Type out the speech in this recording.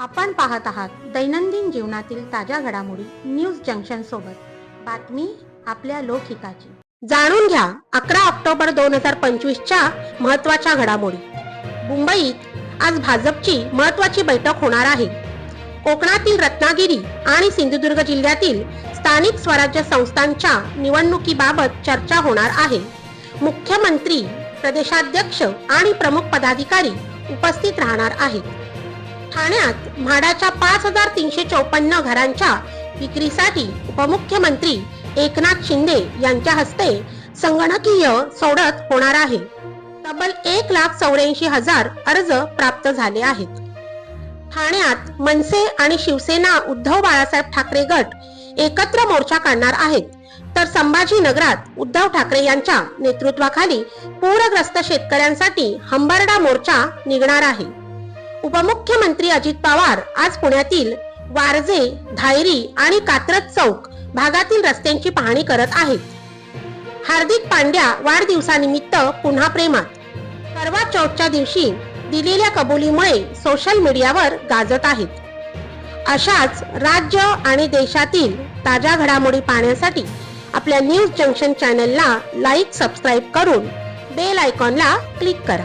आपण पाहत आहात दैनंदिन जीवनातील ताज्या घडामोडी न्यूज जंक्शन सोबत. बातमी आपल्या लोकहिताची. जाणून घ्या अकरा ऑक्टोबर दोन हजार पंचवीसच्या महत्त्वाच्या घडामोडी. मुंबईत आज भाजपची महत्वाची बैठक होणार आहे. कोकणातील रत्नागिरी आणि सिंधुदुर्ग जिल्ह्यातील स्थानिक स्वराज्य संस्थांच्या निवडणुकीबाबत चर्चा होणार आहे. मुख्यमंत्री प्रदेशाध्यक्ष आणि प्रमुख पदाधिकारी उपस्थित राहणार आहेत. ठाण्यात म्हाडाच्या पाच हजार तीनशे चौपन्न घरांच्या विक्रीसाठी उपमुख्यमंत्री एकनाथ शिंदे यांच्या हस्ते संगणकीय सोडत होणार आहे. तब्बल एक लाख चौऱ्याऐंशी हजार अर्ज प्राप्त झाले आहेत. ठाण्यात मनसे आणि शिवसेना उद्धव बाळासाहेब ठाकरे गट एकत्र मोर्चा काढणार आहेत. तर संभाजीनगरात उद्धव ठाकरे यांच्या नेतृत्वाखाली पूरग्रस्त शेतकऱ्यांसाठी हंबरडा मोर्चा निघणार आहे. उपमुख्यमंत्री अजित पवार आज पुण्यातील वारजे धायरी आणि कात्रज चौक भागातील रस्त्यांची पाहणी करत आहेत. हार्दिक पांड्या वाढदिवसानिमित्त पुन्हा प्रेमात. करवा चौथच्या दिवशी दिलेल्या कबुलीमुळे सोशल मीडियावर गाजत आहेत. अशाच राज्य आणि देशातील ताज्या घडामोडी पाहण्यासाठी आपल्या न्यूज जंक्शन चॅनलला लाईक सबस्क्राईब करून बेल आयकॉनला क्लिक करा.